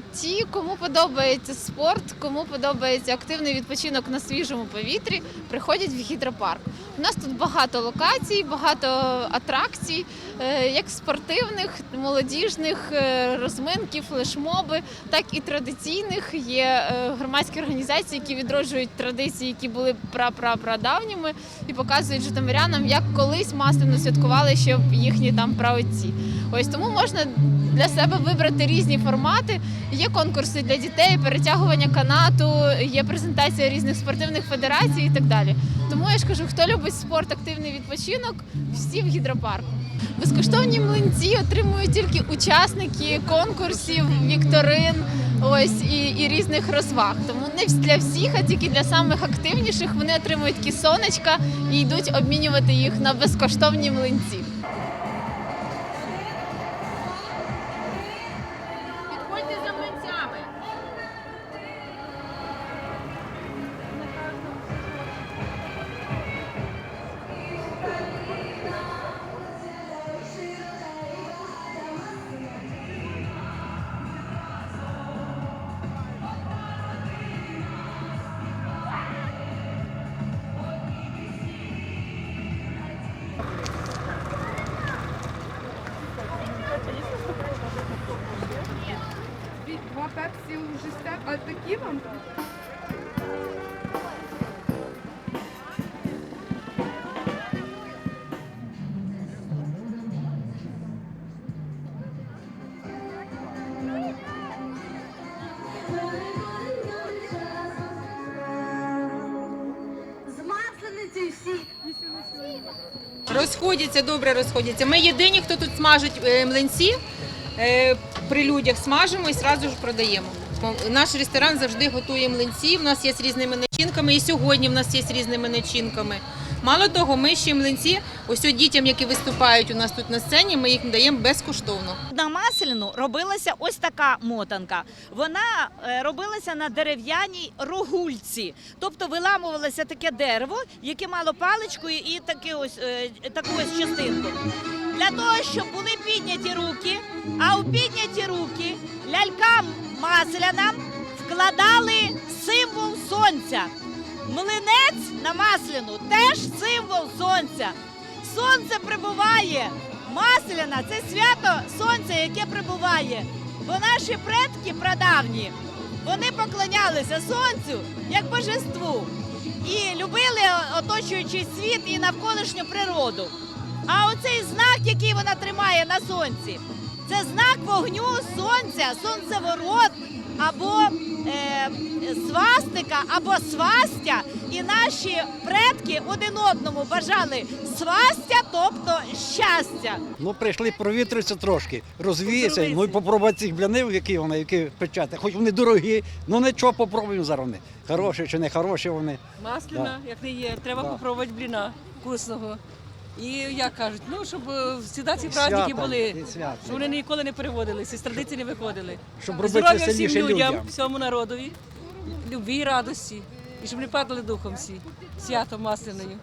ті, кому подобається спорт, кому подобається активний відпочинок на свіжому повітрі, приходять в гідропарк. У нас тут багато локацій, багато атракцій, е, як спортивних, молодіжних, е, розминки, флешмоби, так і традиційних. Є е, громадські організації, які відроджують традиції, які були пра-пра-прадавніми, і показують житомирянам, як колись масляно святкували ще їхні там праотці. Ось тому можна для себе вибрати різні формати. Є конкурси для дітей, перетягування канату, є презентація різних спортивних федерацій і так далі. Тому я ж кажу, хто любить спорт, активний відпочинок, всі в гідропарку. Безкоштовні млинці отримують тільки учасники конкурсів, вікторин, ось і, і різних розваг. Тому не для всіх, а тільки для самих активніших вони отримують кісонечка і йдуть обмінювати їх на безкоштовні млинці. Два пепсі у а такі вам? З маслениці всі. Розходяться, добре розходяться. Ми єдині, хто тут смажить е, млинці. Е, При людях смажимо і одразу ж продаємо. Наш ресторан завжди готує млинці. У нас є з різними начинками, і сьогодні в нас є з різними начинками. Мало того, ми ще млинці, ось дітям, які виступають у нас тут на сцені, ми їх даємо безкоштовно. На масляну робилася ось така мотанка. Вона е, робилася на дерев'яній рогульці, тобто виламувалося таке дерево, яке мало паличку і таке ось е, таку ось частинку. Для того, щоб були підняті руки, а у підняті руки лялькам маслянам вкладали символ сонця. Млинець на масляну теж символ сонця. Сонце прибуває. Масляна це свято сонця, яке прибуває. Бо наші предки прадавні вони поклонялися сонцю як божеству і любили оточуючий світ і навколишню природу. А оцей знак, який вона тримає на сонці, це знак вогню сонця, сонцеворот або е, свастика, або свастя. І наші предки один одному бажали свастя, тобто щастя. Ну, прийшли провітритися трошки, розвіятися, ну і попробувати цих блянів, які вони, які печати. Хоч вони дорогі, ну нічого попробуємо зараз вони. Хороші чи не хороші вони. Масляна, як не є, треба Да. попробувати бліна вкусного. І як кажуть, ну щоб всіда завжди ці праздники були, свята. щоб вони ніколи не переводилися, з традиції не виходили. Щоб робити Здоров'я всім людям, людям. всьому народові, любві і радості. І щоб не падали духом всі. Свято масляною.